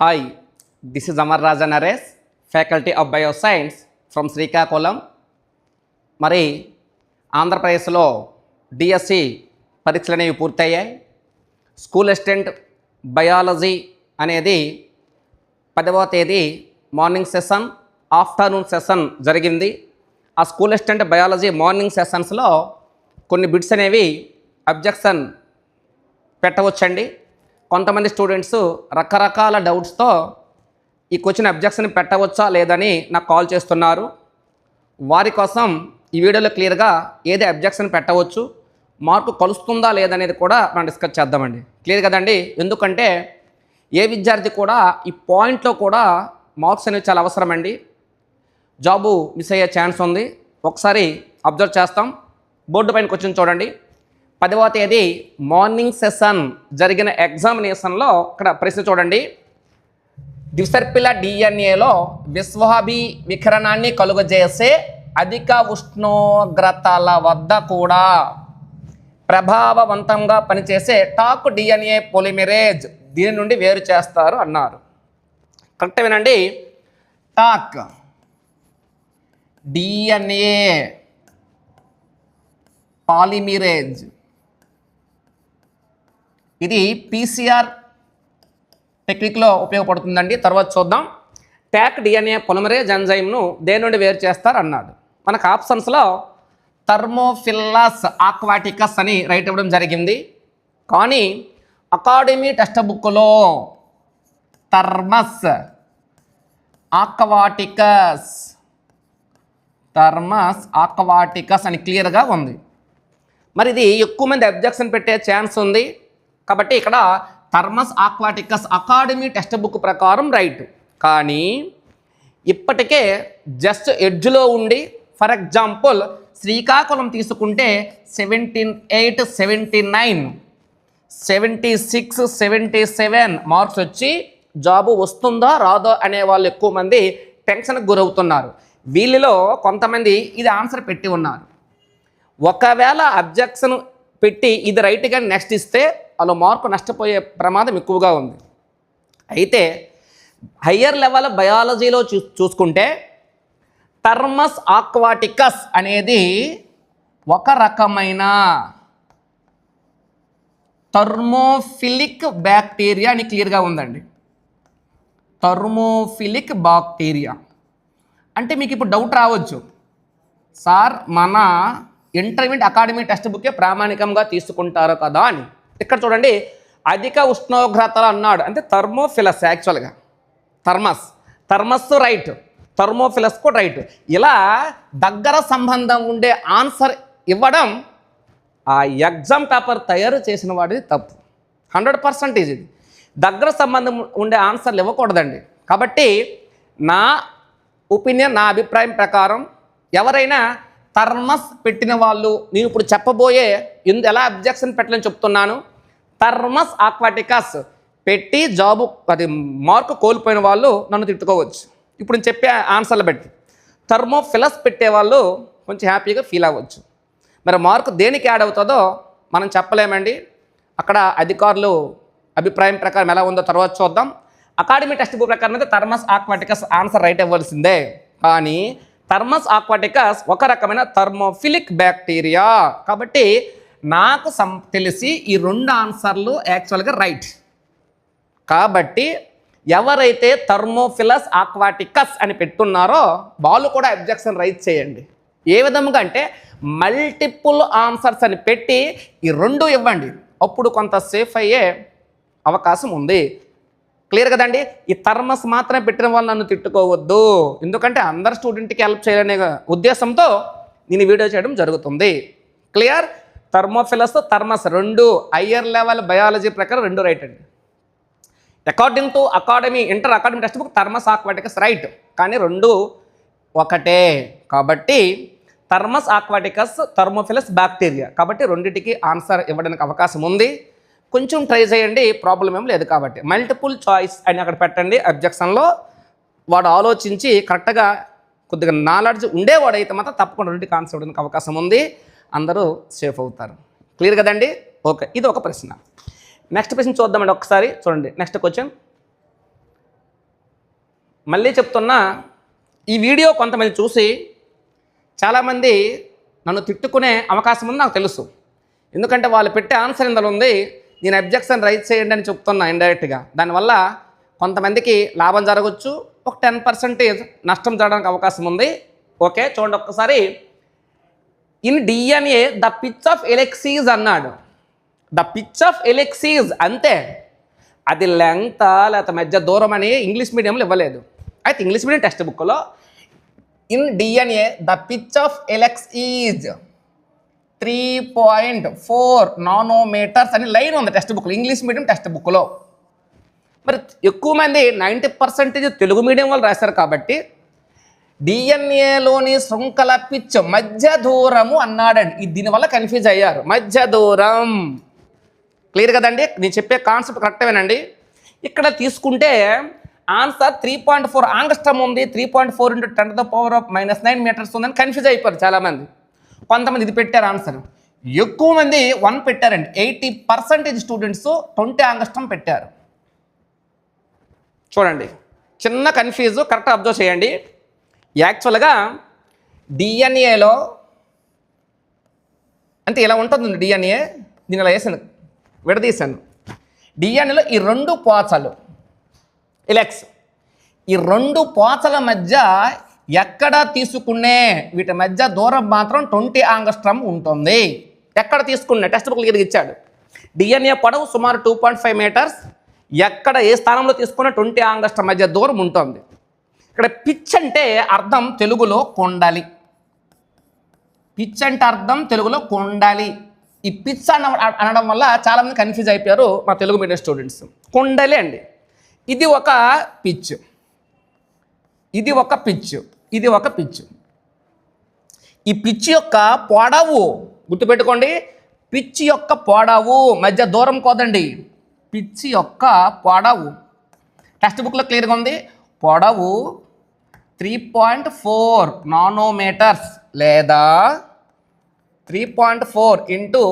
Hi this is Amar Raja Naresh faculty of bioscience from Srikakulam మరి ఆంధ్రప్రదేశ్లో DSC పరీక్షలు అనేవి పూర్తయ్యాయి. స్కూల్ అసిస్టెంట్ బయాలజీ అనేది పదవ తేదీ మార్నింగ్ సెషన్ ఆఫ్టర్నూన్ సెషన్ జరిగింది. ఆ స్కూల్ అసిస్టెంట్ బయాలజీ మార్నింగ్ సెషన్స్లో కొన్ని బిట్స్ అనేవి అబ్జెక్షన్ పెట్టవచ్చండి. కొంతమంది స్టూడెంట్స్ రకరకాల డౌట్స్తో ఈ క్వశ్చన్ అబ్జెక్షన్ పెట్టవచ్చా లేదని నాకు కాల్ చేస్తున్నారు. వారి కోసం ఈ వీడియోలో క్లియర్గా ఏది అబ్జెక్షన్ పెట్టవచ్చు మార్కు కలుస్తుందా లేదనేది కూడా మనం డిస్కస్ చేద్దామండి. క్లియర్ కదండి? ఎందుకంటే ఏ విద్యార్థి కూడా ఈ పాయింట్లో కూడా మార్క్స్ అనేవి చాలా అవసరమండి. జాబు మిస్ అయ్యే ఛాన్స్ ఉంది. ఒకసారి అబ్జర్వ్ చేస్తాం. బోర్డు పైన క్వశ్చన్ చూడండి. పదవ తేదీ మార్నింగ్ సెషన్ జరిగిన ఎగ్జామినేషన్లో ఇక్కడ ప్రశ్న చూడండి. దిసర్పిల డిఎన్ఏలో విశ్వాభి వికరణాన్ని కలుగజేసే అధిక ఉష్ణోగ్రతల వద్ద కూడా ప్రభావవంతంగా పనిచేసే టాక్ డిఎన్ఏ పొలిమిరేజ్ దీని నుండి వేరు చేస్తారు అన్నారు. కరెక్ట్ వినండి. టాక్ డిఎన్ఏ పాలిమిరేజ్ ఇది పీసీఆర్ టెక్నిక్లో ఉపయోగపడుతుందండి. తర్వాత చూద్దాం. ట్యాక్ డిఎన్ఏ పొలిమరేజ్ ఎంజైమ్ను దేని నుండి వేరు చేస్తారు అన్నాడు మనకు ఆప్షన్స్లో థర్మోఫిల్లస్ ఆక్వాటికస్ అని రైట్ ఇవ్వడం జరిగింది. కానీ అకాడమీ టెక్స్ట్ బుక్లో థర్మస్ ఆక్వాటికస్ థర్మస్ ఆక్వాటికస్ అని క్లియర్గా ఉంది. మరి ఇది ఎక్కువ మంది అబ్జెక్షన్ పెట్టే ఛాన్స్ ఉంది. కాబట్టి ఇక్కడ Thermus aquaticus academy text book ప్రకారం రైట్. కానీ ఇప్పటికే జస్ట్ ఎడ్జ్లో ఉండి ఫర్ ఎగ్జాంపుల్ శ్రీకాకుళం తీసుకుంటే seventeen eight seventy nine seventy six seventy seven marks వచ్చి జాబు వస్తుందా రాదో అనే వాళ్ళు ఎక్కువ మంది టెన్షన్కి గురవుతున్నారు. వీళ్ళలో కొంతమంది ఇది ఆన్సర్ పెట్టి ఉన్నారు. ఒకవేళ అబ్జెక్షన్ పెట్టి ఇది రైట్గా నెక్స్ట్ ఇస్తే అలా మార్కు నష్టపోయే ప్రమాదం ఎక్కువగా ఉంది. అయితే హయ్యర్ లెవెల్ బయాలజీలో చూ చూసుకుంటే టర్మస్ ఆక్వాటికస్ అనేది ఒక రకమైన థర్మోఫిలిక్ బ్యాక్టీరియా అని క్లియర్గా ఉందండి. Thermophilic bacteria. అంటే మీకు ఇప్పుడు డౌట్ రావచ్చు. సార్ మన ఇంటర్మీడియట్ అకాడమీ టెక్స్ట్ బుక్కే ప్రామాణికంగా తీసుకుంటారు కదా అని. ఇక్కడ చూడండి అధిక ఉష్ణోగ్రతలు అన్నాడు. అంటే థర్మోఫిలస్ యాక్చువల్గా థర్మస్. థర్మస్ రైట్ థర్మోఫిలస్ కూడా రైట్ ఇలా దగ్గర సంబంధం ఉండే ఆన్సర్ ఇవ్వడం ఆ ఎగ్జామ్ పేపర్ తయారు చేసిన వాడిది తప్పు. హండ్రెడ్ పర్సెంటేజ్ ఇది దగ్గర సంబంధం ఉండే ఆన్సర్లు ఇవ్వకూడదండి. కాబట్టి నా ఒపీనియన్ నా అభిప్రాయం ప్రకారం ఎవరైనా థర్మస్ పెట్టిన వాళ్ళు నేను ఇప్పుడు చెప్పబోయే ఎందు ఎలా అబ్జెక్షన్ పెట్టలేని చెప్తున్నాను. థర్మస్ ఆక్వాటికస్ పెట్టి జాబు అది మార్కు కోల్పోయిన వాళ్ళు నన్ను తిట్టుకోవచ్చు. ఇప్పుడు నేను చెప్పే ఆన్సర్లు బట్టి. థర్మోఫిలస్ పెట్టే వాళ్ళు కొంచెం హ్యాపీగా ఫీల్ అవ్వచ్చు. మరి మార్కు దేనికి యాడ్ అవుతుందో మనం చెప్పలేమండి. అక్కడ అధికారులు అభిప్రాయం ప్రకారం ఎలా ఉందో తర్వాత చూద్దాం. అకాడమీ టెక్స్ట్ బుక్ ప్రకారం అయితే థర్మస్ ఆక్వాటికస్ ఆన్సర్ రైట్ ఇవ్వాల్సిందే. కానీ థర్మస్ ఆక్వాటికస్ ఒక రకమైన థర్మోఫిలిక్ బ్యాక్టీరియా. కాబట్టి నాకు సం తెలిసి ఈ రెండు ఆన్సర్లు యాక్చువల్గా రైట్. కాబట్టి ఎవరైతే థర్మోఫిలస్ ఆక్వాటికస్ అని పెట్టున్నారో వాళ్ళు కూడా అబ్జెక్షన్ రైట్ చేయండి. ఏ విధముగా అంటే మల్టిపుల్ ఆన్సర్స్ అని పెట్టి ఈ రెండు ఇవ్వండి. అప్పుడు కొంత సేఫ్ అయ్యే అవకాశం ఉంది. క్లియర్ కదండి? ఈ థర్మస్ మాత్రమే పెట్టిన వాళ్ళు నన్ను తిట్టుకోవద్దు. ఎందుకంటే అందరు స్టూడెంట్కి హెల్ప్ చేయాలనే ఉద్దేశంతో నేను వీడియో చేయడం జరుగుతుంది. క్లియర్ థర్మోఫిలస్ థర్మస్ రెండు. హయ్యర్ లెవెల్ బయాలజీ ప్రకారం రెండు రైట్ అండి. According to academy inter academy text book Thermus aquaticus right కానీ రెండు ఒకటే. కాబట్టి థర్మస్ ఆక్వాటికస్ థర్మోఫిలస్ బ్యాక్టీరియా కాబట్టి రెండింటికి ఆన్సర్ ఇవ్వడానికి అవకాశం ఉంది. కొంచెం ట్రై చేయండి ప్రాబ్లం ఏం లేదు కాబట్టి. మల్టిపుల్ చాయిస్ అని అక్కడ పెట్టండి అబ్జెక్షన్లో వాడు ఆలోచించి కరెక్ట్గా కొద్దిగా నాలెడ్జ్ ఉండేవాడైతే మాత్రం తప్పకుండా రెండు ఆన్సర్ ఉండడానికి అవకాశం ఉంది. అందరూ సేఫ్ అవుతారు. క్లియర్ కదండి? ఓకే ఇది ఒక ప్రశ్న. నెక్స్ట్ ప్రశ్న చూద్దామండి ఒకసారి. చూడండి. నెక్స్ట్ క్వశ్చన్ మళ్ళీ చెప్తున్నా ఈ వీడియో కొంతమంది చూసి చాలామంది నన్ను తిట్టుకునే అవకాశం ఉంది నాకు తెలుసు. ఎందుకంటే వాళ్ళు పెట్టే ఆన్సర్ ఇందులో ఉంది నేను అబ్జెక్షన్ రైజ్ చేయండి అని చెప్తున్నా ఇండైరెక్ట్గా దానివల్ల కొంతమందికి లాభం జరగవచ్చు ఒక టెన్ పర్సెంటేజ్ నష్టం జరగడానికి అవకాశం ఉంది. ఓకే చూడండి ఒక్కసారి. In DNA the pitch of helices అన్నాడు. ద పిచ్ ఆఫ్ ఎలెక్సీజ్ అంతే. అది లెంగ్త్ లేకపోతే మధ్య దూరం అని ఇంగ్లీష్ మీడియంలో ఇవ్వలేదు. అయితే ఇంగ్లీష్ మీడియం టెక్స్ట్ బుక్లో in DNA the pitch of helix is three point four nanometres అని లైన్ ఉంది టెక్స్ట్ బుక్లో ఇంగ్లీష్ మీడియం టెక్స్ట్ బుక్లో మరి ఎక్కువ మంది నైంటీ పర్సెంటేజ్ తెలుగు మీడియం వాళ్ళు రాశారు కాబట్టి డిఎన్ఏలోని శృంఖల పిచ్ మధ్య దూరము అన్నాడండి. ఇది దీనివల్ల కన్ఫ్యూజ్ అయ్యారు. మధ్య దూరం. క్లియర్ కదండి? నేను చెప్పే కాన్సెప్ట్ కరెక్టేనండి ఇక్కడ తీసుకుంటే answer three point four angstrom ఉంది. Three point four into ten the power of minus nine meters ఉందని కన్ఫ్యూజ్ అయిపోయారు చాలామంది. కొంతమంది ఇది పెట్టారు ఆన్సర్ ఎక్కువ మంది వన్ పెట్టారండి. Eighty percentage students twenty angstrom పెట్టారు. చూడండి. చిన్న కన్ఫ్యూజ్ కరెక్ట్ అబ్జర్వ్ చేయండి. యాక్చువల్గా డిఎన్ఏలో అంటే ఇలా ఉంటుంది డిఎన్ఏ దీని ఇలా వేసాను. విడదీశాను డిఎన్ఏలో ఈ రెండు పోచలు ఇలెక్స్ ఈ రెండు పోచల మధ్య ఎక్కడ తీసుకునే వీటి మధ్య దూరం మాత్రం ట్వంటీ ఆంగస్ట్రమ్ ఉంటుంది. ఎక్కడ తీసుకునే టెక్స్ట్ బుక్ ఇది ఇచ్చాడు. డిఎన్ఏ పొడవు సుమారు టూ పాయింట్ ఫైవ్ మీటర్స్. ఎక్కడ ఏ స్థానంలో తీసుకున్న ట్వంటీ ఆంగస్ట్రమ్ మధ్య దూరం ఉంటుంది. ఇక్కడ పిచ్ అంటే అర్థం తెలుగులో కొండలి. పిచ్ అంటే అర్థం తెలుగులో కొండాలి. ఈ పిచ్ అన అనడం వల్ల చాలామంది కన్ఫ్యూజ్ అయిపోయారు మా తెలుగు మీడియం స్టూడెంట్స్. కొండలి అండి. ఇది ఒక పిచ్. ఇది ఒక పిచ్. ఇది ఒక పిచ్ ఈ పిచ్ యొక్క పొడవు గుర్తుపెట్టుకోండి. పిచ్ యొక్క పొడవు మధ్య దూరం కోదండి. పిచ్ యొక్క పొడవు. టెక్స్ట్ బుక్లో క్లియర్గా ఉంది. పొడవు త్రీ పాయింట్ ఫోర్ నానోమీటర్స్ లేదా three point four into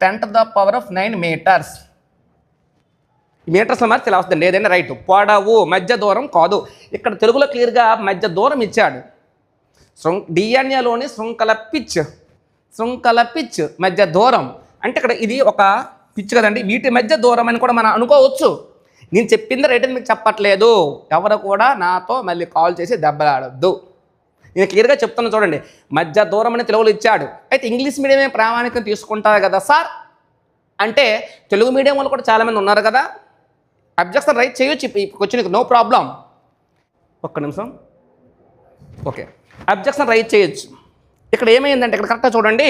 ten to the power of nine meters మీటర్స్లో మరి ఇలా వస్తుంది. ఏదైనా రైట్. పొడవు మధ్య దూరం కాదు. ఇక్కడ తెలుగులో క్లియర్గా మధ్య దూరం ఇచ్చాడు. శృం డిఎన్ఏలోని శృంఖల పిచ్. శృంఖల పిచ్ మధ్య దూరం. అంటే ఇక్కడ ఇది ఒక పిచ్ కదండి. వీటి మధ్య దూరం అని కూడా మనం అనుకోవచ్చు. నేను చెప్పింది రైట్ అని మీకు చెప్పట్లేదు. ఎవరు కూడా నాతో మళ్ళీ కాల్ చేసి దెబ్బలాడొద్దు. నేను క్లియర్గా చెప్తున్నా చూడండి. మధ్య దూరం అని తెలుగులో ఇచ్చాడు. అయితే ఇంగ్లీష్ మీడియమే ప్రామాణికం తీసుకుంటారు కదా సార్? అంటే తెలుగు మీడియం వాళ్ళు కూడా చాలామంది ఉన్నారు కదా. అబ్జెక్షన్ రైట్ చేయొచ్చు. ఈ క్వశ్చన్కి నో ప్రాబ్లం ఒక్క నిమిషం. ఓకే అబ్జెక్షన్ రైట్ చేయొచ్చు. ఇక్కడ ఏమైందంటే ఇక్కడ కరెక్ట్గా చూడండి.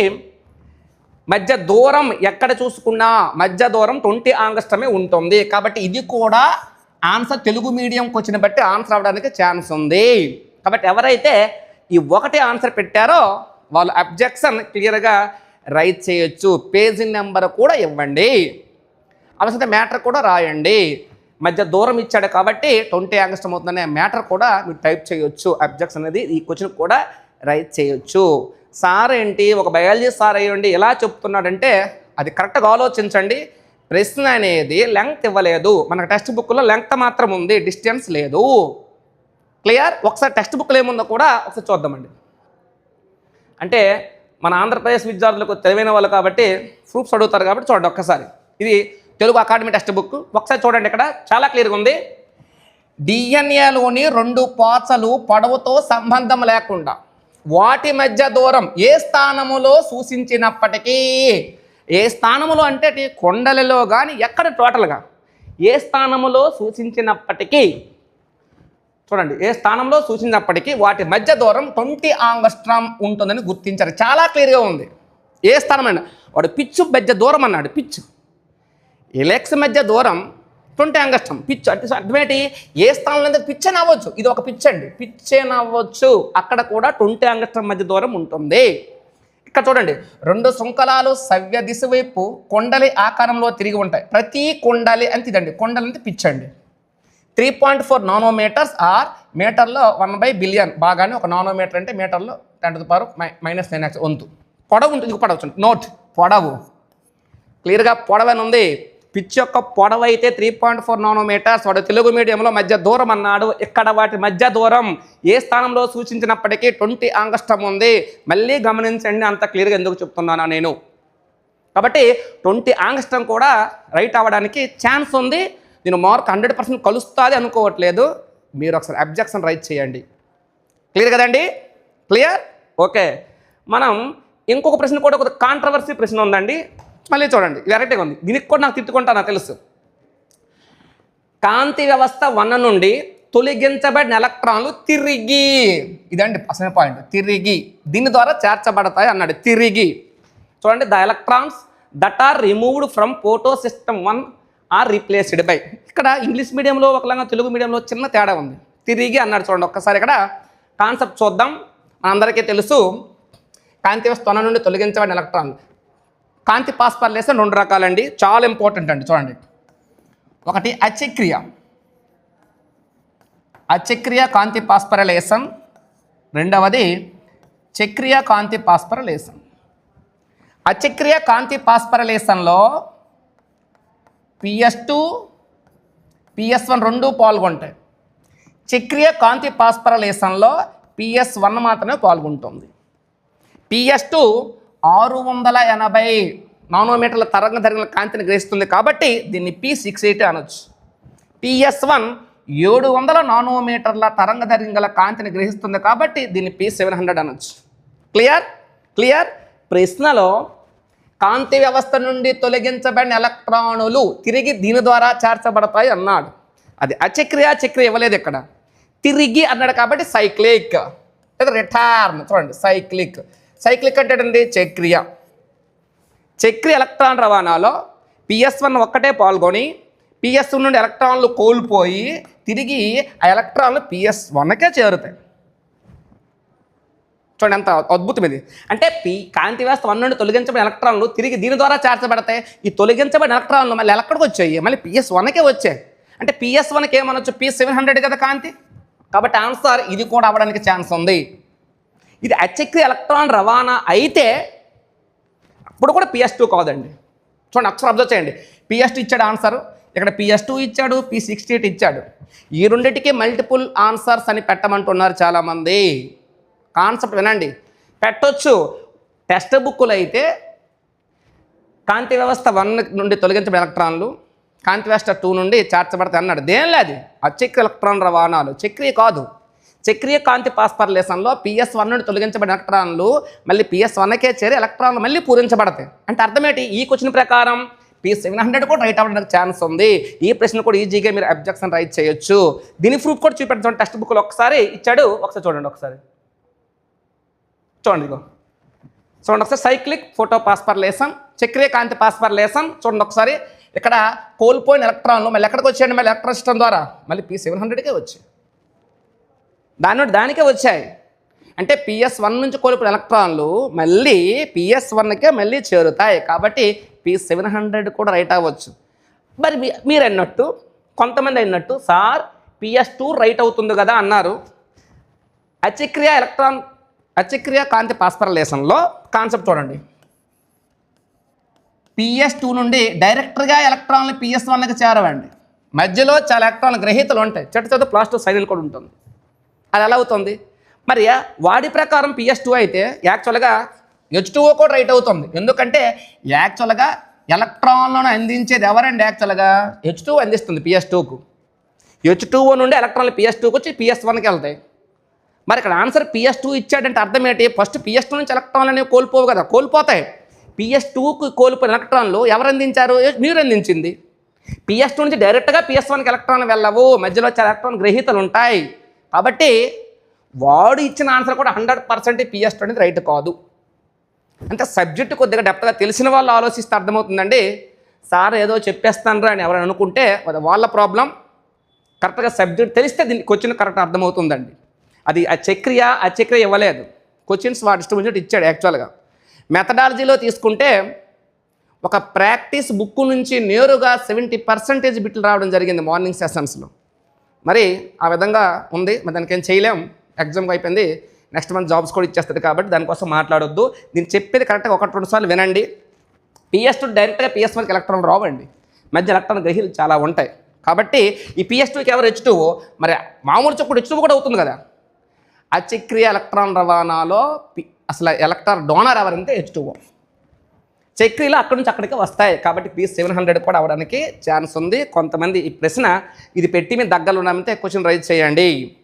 మధ్య దూరం ఎక్కడ చూసుకున్నా మధ్య దూరం ట్వంటీ ఆంగస్టమే ఉంటుంది. కాబట్టి ఇది కూడా ఆన్సర్ తెలుగు మీడియంకి వచ్చిన బట్టి ఆన్సర్ అవ్వడానికి ఛాన్స్ ఉంది. కాబట్టి ఎవరైతే ఈ ఒకటి ఆన్సర్ పెట్టారో వాళ్ళు అబ్జెక్షన్ క్లియర్గా రైట్ చేయొచ్చు. పేజీ నెంబర్ కూడా ఇవ్వండి. అవసరం మ్యాటర్ కూడా రాయండి. మధ్య దూరం ఇచ్చాడు కాబట్టి ట్వంటీ ఆగస్ట్ అవుతుందనే మ్యాటర్ కూడా మీరు టైప్ చేయొచ్చు అబ్జెక్ట్స్ అనేది ఈ క్వశ్చన్ కూడా రైట్ చేయొచ్చు. సార్ ఏంటి? ఒక బయాలజీ సార్ అయ్యండి ఎలా చెప్తున్నాడంటే అది కరెక్ట్గా ఆలోచించండి. ప్రశ్న అనేది లెంగ్త్ ఇవ్వలేదు. మనకు టెక్స్ట్ బుక్లో లెంగ్త్ మాత్రం ఉంది డిస్టెన్స్ లేదు. క్లియర్? ఒకసారి టెక్స్ట్ బుక్లో ఏముందో కూడా ఒకసారి చూద్దామండి. అంటే మన ఆంధ్రప్రదేశ్ విద్యార్థులకు తెలివైన వాళ్ళు కాబట్టి ప్రూఫ్స్ అడుగుతారు కాబట్టి చూడండి ఒక్కసారి. ఇది తెలుగు అకాడమీ టెక్స్ట్ బుక్. ఒకసారి చూడండి ఇక్కడ. చాలా క్లియర్గా ఉంది. డిఎన్ఏలోని రెండు పాచలు పొడవుతో సంబంధం లేకుండా వాటి మధ్య దూరం ఏ స్థానములో సూచించినప్పటికీ ఏ స్థానములో అంటే కొండలలో కానీ ఎక్కడ టోటల్గా ఏ స్థానములో సూచించినప్పటికీ చూడండి ఏ స్థానంలో సూచించినప్పటికీ వాటి మధ్య దూరం ట్వంటీ ఆంగస్ట్రామ్ ఉంటుందని గుర్తించారు. చాలా క్లియర్గా ఉంది. ఏ స్థానం అయినా వాడు పిచ్చు మధ్య దూరం అన్నాడు పిచ్చు. ఎలెక్స్ మధ్య దూరం ట్వంటీ అంగస్టం పిచ్ అంటే అర్థమేంటి ఏ స్థానంలో అయితే పిచ్ అవ్వచ్చు ఇది ఒక పిచ్ అండి. పిచ్ అవ్వచ్చు అక్కడ కూడా ట్వంటీ అంగస్టం మధ్య దూరం ఉంటుంది. ఇక్కడ చూడండి. రెండు శృంఖలాలు సవ్య దిశ వైపు కొండలి ఆకారంలో తిరిగి ఉంటాయి. ప్రతి కొండలి అంతే ఇదండి. కొండలి అంటే పిచ్ అండి. Three point four nanometers or మీటర్లో one by billion. బాగానే ఒక నానోమీటర్ అంటే మీటర్లో ten to power minus nine వంతు. పొడవు ఉంటుంది. ఇంకో పొడవు నోట్. పొడవు. క్లియర్గా పొడవని ఉంది. పిచ్ యొక్క పొడవైతే అయితే త్రీ పాయింట్ ఫోర్ నానోమీటర్స్ వాడు తెలుగు మీడియంలో మధ్య దూరం అన్నాడు. ఇక్కడ వాటి మధ్య దూరం ఏ స్థానంలో సూచించినప్పటికీ ట్వంటీ ఆంగస్టం ఉంది. మళ్ళీ గమనించండి అంత క్లియర్గా ఎందుకు చెప్తున్నానా నేను. కాబట్టి ట్వంటీ ఆంగస్టం కూడా రైట్ అవ్వడానికి ఛాన్స్ ఉంది. నేను మార్క్ హండ్రెడ్ పర్సెంట్ కలుస్తుంది అనుకోవట్లేదు. మీరు ఒకసారి అబ్జెక్షన్ రైట్ చేయండి. క్లియర్ కదండి? క్లియర్ ఓకే మనం ఇంకొక ప్రశ్న కూడా ఒక కాంట్రవర్సీ ప్రశ్న ఉందండి. మళ్ళీ చూడండి వెరైటీగా ఉంది. దీనికి కూడా నాకు తిట్టుకుంటా నాకు తెలుసు. కాంతి వ్యవస్థ వన నుండి తొలగించబడిన ఎలక్ట్రాన్లు తిరిగి. ఇదండి అసలు పాయింట్. తిరిగి. దీని ద్వారా చేర్చబడతాయి అన్నాడు. తిరిగి. చూడండి the electrons that are removed from photo system one are replaced by ఇక్కడ ఇంగ్లీష్ మీడియంలో ఒకలాగా తెలుగు మీడియంలో చిన్న తేడా ఉంది. తిరిగి అన్నాడు చూడండి ఒక్కసారి ఇక్కడ కాన్సెప్ట్ చూద్దాం. మనందరికీ తెలుసు. కాంతి వ్యవస్థ వన నుండి తొలగించబడిన ఎలక్ట్రాన్లు. కాంతి పాస్పర్లేషన్ రెండు రకాలండి. చాలా ఇంపార్టెంట్ అండి చూడండి. ఒకటి అచక్రియ. అచక్రియ కాంతి పాస్పరలేసం రెండవది చక్రియ కాంతి పాస్పరలేసం అచక్రియ కాంతి పాస్పరలేసంలో పిఎస్ టూ పిఎస్ వన్ రెండు పాల్గొంటాయి. చక్రియ కాంతి పాస్పరలేసంలో పిఎస్ వన్ మాత్రమే పాల్గొంటుంది. పిఎస్ టూ ఆరు వందల ఎనభై నానోమీటర్ల తరంగ ధరల కాంతిని గ్రహిస్తుంది కాబట్టి దీన్ని పి సిక్స్ ఎయిట్ అనొచ్చు. పిఎస్ వన్ ఏడు వందల నానోమీటర్ల తరంగ ధరింగల కాంతిని గ్రహిస్తుంది కాబట్టి దీన్ని పి సెవెన్ హండ్రెడ్ అనొచ్చు. క్లియర్ క్లియర్ ప్రశ్నలో కాంతి వ్యవస్థ నుండి తొలగించబడిన ఎలక్ట్రానులు తిరిగి దీని ద్వారా చేర్చబడతాయి అన్నాడు. అది అచక్రియ చక్రియ ఇవ్వలేదు ఇక్కడ. తిరిగి అన్నాడు కాబట్టి సైక్లిక్ లేదా రిటర్న్ చూడండి సైక్లిక్ సైక్లిక్ అంటే ఏంటి చక్రియ చక్రియ ఎలక్ట్రాన్ రవాణాలో పిఎస్ వన్ ఒక్కటే పాల్గొని పిఎస్ వన్ నుండి ఎలక్ట్రాన్లు కోల్పోయి తిరిగి ఆ ఎలక్ట్రాన్లు పిఎస్ వన్కే చేరుతాయి. చూడండి ఎంత అద్భుతం ఇది. అంటే పి కాంతి వ్యవస్థ వన్ నుండి తొలగించబడిన ఎలక్ట్రాన్లు తిరిగి దీని ద్వారా చేర్చబడతాయి. ఈ తొలగించబడిన ఎలక్ట్రాన్లు మళ్ళీ ఎక్కడికి వచ్చాయి? మళ్ళీ పిఎస్ వన్కే వచ్చాయి. అంటే పిఎస్ వన్కి ఏమనొచ్చు? పి సెవెన్ హండ్రెడ్ కదా కాంతి. కాబట్టి ఆన్సర్ ఇది కూడా అవ్వడానికి ఛాన్స్ ఉంది. ఇది అచక్రి ఎలక్ట్రాన్ రవాణా అయితే అప్పుడు కూడా పిఎస్ టూ కాదండి. చూడండి అక్షరం అబ్జర్వ్ చేయండి. పిఎస్ టూ ఇచ్చాడు ఆన్సర్ ఇక్కడ పిఎస్ టూ ఇచ్చాడు పి సిక్స్టీ ఎయిట్ ఇచ్చాడు. ఈ రెండింటికి మల్టిపుల్ ఆన్సర్స్ అని పెట్టమంటున్నారు చాలామంది. కాన్సెప్ట్ వినండి. పెట్టొచ్చు. టెక్స్ట్ బుక్కులు అయితే కాంతి వ్యవస్థ వన్ నుండి తొలగించబడిన ఎలక్ట్రాన్లు కాంతి వ్యవస్థ టూ నుండి చేర్చబడతాయి అన్నాడు. దేనిలే అది? అచక్ర ఎలక్ట్రాన్ రవాణాలు. చక్రియ కాదు. చక్రీయ కాంతి పాస్పర్లేషన్లో పిఎస్ వన్ నుండి తొలగించబడిన ఎలక్ట్రాన్లు మళ్ళీ పిఎస్ వన్కే చేరి ఎలక్ట్రాన్లు మళ్ళీ పూరించబడతాయి. అంటే అర్థమేంటి? ఈ క్వశ్చన్ ప్రకారం పి సెవెన్ హండ్రెడ్ కూడా రైట్ అవ్వడానికి ఛాన్స్ ఉంది. ఈ ప్రశ్న కూడా ఈజీగా మీరు అబ్జెక్షన్ రైట్ చేయొచ్చు. దీని ప్రూఫ్ కూడా చూపెడతాం టెక్స్ట్ బుక్లో ఒకసారి. ఇచ్చాడు ఒకసారి చూడండి ఒకసారి. చూడండి ఇగో. చూడండి ఒకసారి సైక్లిక్ ఫోటో పాస్పర్ లేసం చక్రీయ కాంతి పాస్పర్లేషన్ చూడండి ఒకసారి. ఇక్కడ కోల్పోయిన ఎలక్ట్రాన్లు మళ్ళీ ఎక్కడికి వచ్చాయండి? మళ్ళీ ఎలక్ట్రాన్ సిస్టమ్ ద్వారా. మళ్ళీ పి సెవెన్ హండ్రెడ్కే వచ్చాయి. దాని నుండి దానికే వచ్చాయి. అంటే పిఎస్ వన్ నుంచి కోల్పోయిన ఎలక్ట్రాన్లు మళ్ళీ పిఎస్ వన్కే మళ్ళీ చేరుతాయి. కాబట్టి పి సెవెన్ హండ్రెడ్ కూడా రైట్ అవ్వచ్చు. మరి మీ- మీరు అన్నట్టు కొంతమంది అన్నట్టు సార్ పిఎస్ టూ రైట్ అవుతుంది కదా అన్నారు. అచక్రియ ఎలక్ట్రాన్ అచక్రియ కాంతి పాస్పరలేషన్లో కాన్సెప్ట్ చూడండి. పిఎస్ టూ నుండి డైరెక్ట్గా ఎలక్ట్రాన్లు పిఎస్ వన్కి చేరవండి. మధ్యలో చాలా ఎలక్ట్రాన్ గ్రహీతలు ఉంటాయి. చెట్టు చెట్టు ప్లాస్టిక్ సైకిల్ కూడా ఉంటుంది. అది ఎలా అవుతుంది? మరి వాడి ప్రకారం పిఎస్ టూ అయితే యాక్చువల్గా హెచ్ టూ కూడా రైట్ అవుతుంది. ఎందుకంటే యాక్చువల్గా ఎలక్ట్రాన్లను అందించేది ఎవరండి యాక్చువల్గా హెచ్ టూ అందిస్తుంది పిఎస్ టూకు హెచ్ టూ నుండి ఎలక్ట్రాన్లు పిఎస్ టూకి వచ్చి పిఎస్ వన్కి వెళ్తాయి. మరి ఇక్కడ ఆన్సర్ పిఎస్ టూ ఇచ్చాడంటే అర్థం ఏంటి? ఫస్ట్ పిఎస్ టూ నుంచి ఎలక్ట్రాన్లు అనేవి కోల్పోవు కదా కోల్పోతాయి. పిఎస్ టూకు కోల్పోయిన ఎలక్ట్రాన్లు ఎవరు అందించారు? మీరు అందించింది. పిఎస్ టూ నుంచి డైరెక్ట్గా పిఎస్ వన్కి ఎలక్ట్రాన్లు వెళ్ళవు. మధ్యలో వచ్చే ఎలక్ట్రాన్ గ్రహీతలు ఉంటాయి. కాబట్టి వాడు ఇచ్చిన ఆన్సర్ కూడా హండ్రెడ్ పర్సెంట్ పిఎస్ అనేది రైట్ కాదు. అంటే సబ్జెక్ట్ కొద్దిగా డెప్త్గా తెలిసిన వాళ్ళు ఆలోచిస్తే అర్థమవుతుందండి. సార్ ఏదో చెప్పేస్తాను అని ఎవరైనా అనుకుంటే అది వాళ్ళ ప్రాబ్లం. కరెక్ట్గా సబ్జెక్ట్ తెలిస్తే దీనికి క్వశ్చన్ కరెక్ట్ అర్థమవుతుందండి. అది ఆ చక్రియ ఆ చక్రియ ఇవ్వలేదు. క్వశ్చన్స్ వాడు ఇష్టం వచ్చినట్టు ఇచ్చాడు యాక్చువల్గా. మెథడాలజీలో తీసుకుంటే ఒక ప్రాక్టీస్ బుక్ నుంచి నేరుగా సెవెంటీ పర్సెంటేజ్ బిట్లు రావడం జరిగింది మార్నింగ్ సెషన్స్లో. మరి ఆ విధంగా ఉంది. మరి దానికి ఏం చేయలేం. ఎగ్జామ్ అయిపోయింది. నెక్స్ట్ మంత్ జాబ్స్ కూడా ఇచ్చేస్తుంది కాబట్టి దానికోసం మాట్లాడొద్దు. నేను చెప్పేది కరెక్ట్గా ఒకటి రెండు సార్లు వినండి. పిఎస్ టూ డైరెక్ట్గా పిఎస్ వన్కి ఎలక్ట్రాన్ రావండి. మధ్య ఎలక్ట్రాన్ గ్రహీలు చాలా ఉంటాయి. కాబట్టి ఈ పిఎస్ టూకి ఎవరు హెచ్ టూ మరి మామూలు చొప్పుడు హెచ్ టూ కూడా అవుతుంది కదా. అచక్రియ ఎలక్ట్రాన్ రవాణాలో అసలు ఎలక్ట్రాన్ డోనర్ ఎవరంటే హెచ్ టూ చక్రీలు అక్కడి నుంచి అక్కడికి వస్తాయి. కాబట్టి పీ సెవెన్ హండ్రెడ్ కూడా అవడానికి ఛాన్స్ ఉంది. కొంతమంది ఈ ప్రశ్న ఇది పెట్టి మీ దగ్గరలో ఉన్నామంటే క్వశ్చన్ రైజ్ చేయండి.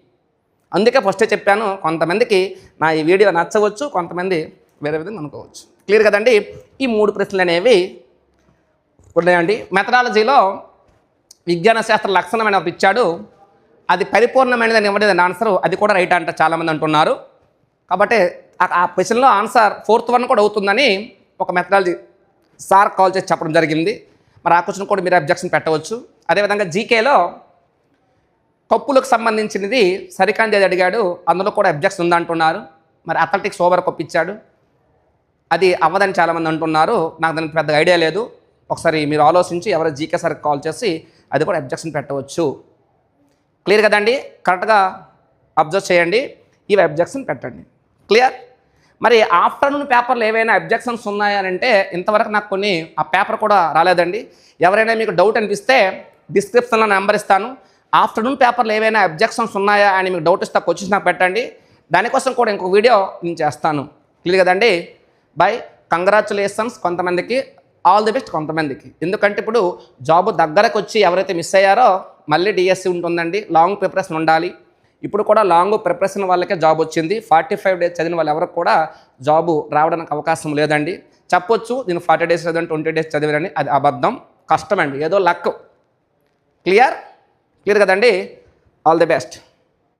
అందుకే ఫస్టే చెప్పాను కొంతమందికి నా ఈ వీడియో నచ్చవచ్చు కొంతమంది వేరే విధంగా అనుకోవచ్చు. క్లియర్ కదండి? ఈ మూడు ప్రశ్నలు అనేవి ఉన్నాయండి మెథడాలజీలో విజ్ఞాన శాస్త్ర లక్షణమైన ఒకటి ఇచ్చాడు. అది పరిపూర్ణమైనదని ఇవ్వలేదు. ఆన్సర్ అది కూడా రైట్ అంట చాలామంది అంటున్నారు. కాబట్టి ఆ- ఆ క్వశ్చన్లో ఆన్సర్ ఫోర్త్ వన్ కూడా అవుతుందని ఒక మెథడాలజీ సార్ కాల్ చేసి చెప్పడం జరిగింది. మరి ఆ క్వశ్చన్ కూడా మీరు అబ్జెక్షన్ పెట్టవచ్చు. అదేవిధంగా జీకేలో కప్పులకు సంబంధించినది సరికాంత్ అది అడిగాడు. అందులో కూడా అబ్జెక్షన్ ఉందంటున్నారు. మరి అథ్లెటిక్స్ ఓవర్ కప్ ఇచ్చాడు. అది అవ్వదని చాలామంది అంటున్నారు. నాకు దానికి పెద్ద ఐడియా లేదు. ఒకసారి మీరు ఆలోచించి ఎవరో జీకే సార్కి కాల్ చేసి అది కూడా అబ్జెక్షన్ పెట్టవచ్చు. క్లియర్ కదండి? కరెక్ట్గా అబ్జర్వ్ చేయండి. ఇవి అబ్జెక్షన్ పెట్టండి. క్లియర్? మరి ఆఫ్టర్నూన్ పేపర్లు ఏవైనా అబ్జెక్షన్స్ ఉన్నాయనంటే ఇంతవరకు నాకు కొన్ని ఆ పేపర్ కూడా రాలేదండి. ఎవరైనా మీకు డౌట్ అనిపిస్తే డిస్క్రిప్షన్లో నెంబర్ ఇస్తాను. ఆఫ్టర్నూన్ పేపర్లు ఏవైనా అబ్జెక్షన్స్ ఉన్నాయా అని మీకు డౌట్ ఇస్తే క్వశ్చన్స్ నాకు పెట్టండి. దానికోసం కూడా ఇంకో వీడియో నేను చేస్తాను. క్లియర్ కదండి? బై. కంగ్రాచులేషన్స్ కొంతమందికి. ఆల్ ది బెస్ట్ కొంతమందికి. ఎందుకంటే ఇప్పుడు జాబ్ దగ్గరకు వచ్చి ఎవరైతే మిస్ అయ్యారో మళ్ళీ డిఎస్సి ఉంటుందండి. లాంగ్ ప్రిపరేషన్ ఉండాలి. ఇప్పుడు కూడా లాంగ్ ప్రిపరేషన్ వాళ్ళకే జాబ్ వచ్చింది. ఫార్టీ ఫైవ్ డేస్ చదివిన వాళ్ళు ఎవరికి కూడా జాబు రావడానికి అవకాశం లేదండి. చెప్పొచ్చు నేను ఫార్టీ డేస్ చదివాను ట్వంటీ డేస్ చదివానని అది అబద్ధం కష్టమండి. ఏదో లక్. క్లియర్? క్లియర్ కదండి? All the best.